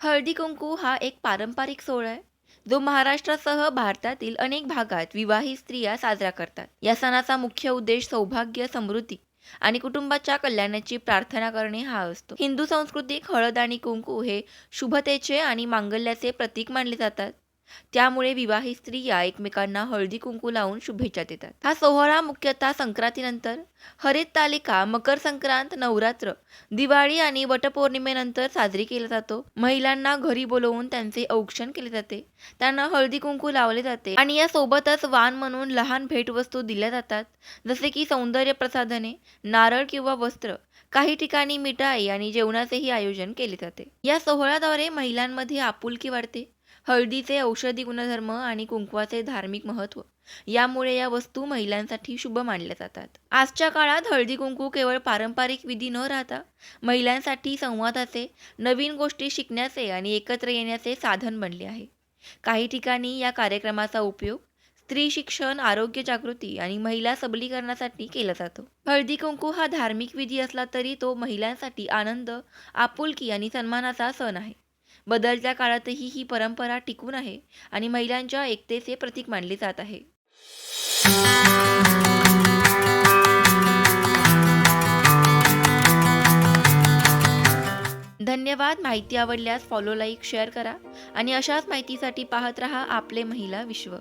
हळदी कुंकू हा एक पारंपरिक सोहळा आहे. जो महाराष्ट्रासह भारतातील अनेक भागात विवाहित स्त्रिया साजरा करतात. या सणाचा मुख्य उद्देश सौभाग्य समृद्धी आणि कुटुंबाच्या कल्याणाची प्रार्थना करणे हा असतो. हिंदू संस्कृतीत हळद आणि कुंकू हे शुभतेचे आणि मांगल्याचे प्रतीक मानले जातात. त्यामुळे विवाहित स्त्रिया एकमेकांना हळदी कुंकू लावून शुभेच्छा देतात. हा सोहळा मुख्यतः संक्रांतीनंतर हरित तालिका मकर संक्रांत नवरात्र दिवाळी आणि वटपौर्णिमेनंतर साजरी केला जातो. महिलांना घरी बोलवून त्यांचे औक्षण केले जाते. त्यांना हळदी कुंकू लावले जाते आणि या सोबतच वाण म्हणून लहान भेटवस्तू दिल्या जातात. जसे की सौंदर्य प्रसाधने नारळ किंवा वस्त्र काही ठिकाणी मिठाई आणि जेवणाचेही आयोजन केले जाते. या सोहळ्याद्वारे महिलांमध्ये आपुलकी वाढते. हळदीचे औषधी गुणधर्म आणि कुंकवाचे धार्मिक महत्त्व यामुळे या वस्तू महिलांसाठी शुभ मानल्या जातात. आजच्या काळात हळदी कुंकू केवळ पारंपरिक विधी न राहता महिलांसाठी संवादाचे नवीन गोष्टी शिकण्याचे आणि एकत्र येण्याचे साधन बनले आहे. काही ठिकाणी या कार्यक्रमाचा उपयोग स्त्री शिक्षण आरोग्य जागृती आणि महिला सबलीकरणासाठी केला जातो. हळदी कुंकू हा धार्मिक विधी असला तरी तो महिलांसाठी आनंद आपुलकी आणि सन्मानाचा सण आहे. बदलत्या काळातही ही परंपरा टिकून आहे आणि महिलांच्या एकतेचे प्रतीक मानले जात आहे. धन्यवाद माहिती आवडल्यास फॉलो लाईक शेअर करा आणि अशाच माहितीसाठी पाहत रहा आपले महिला विश्व.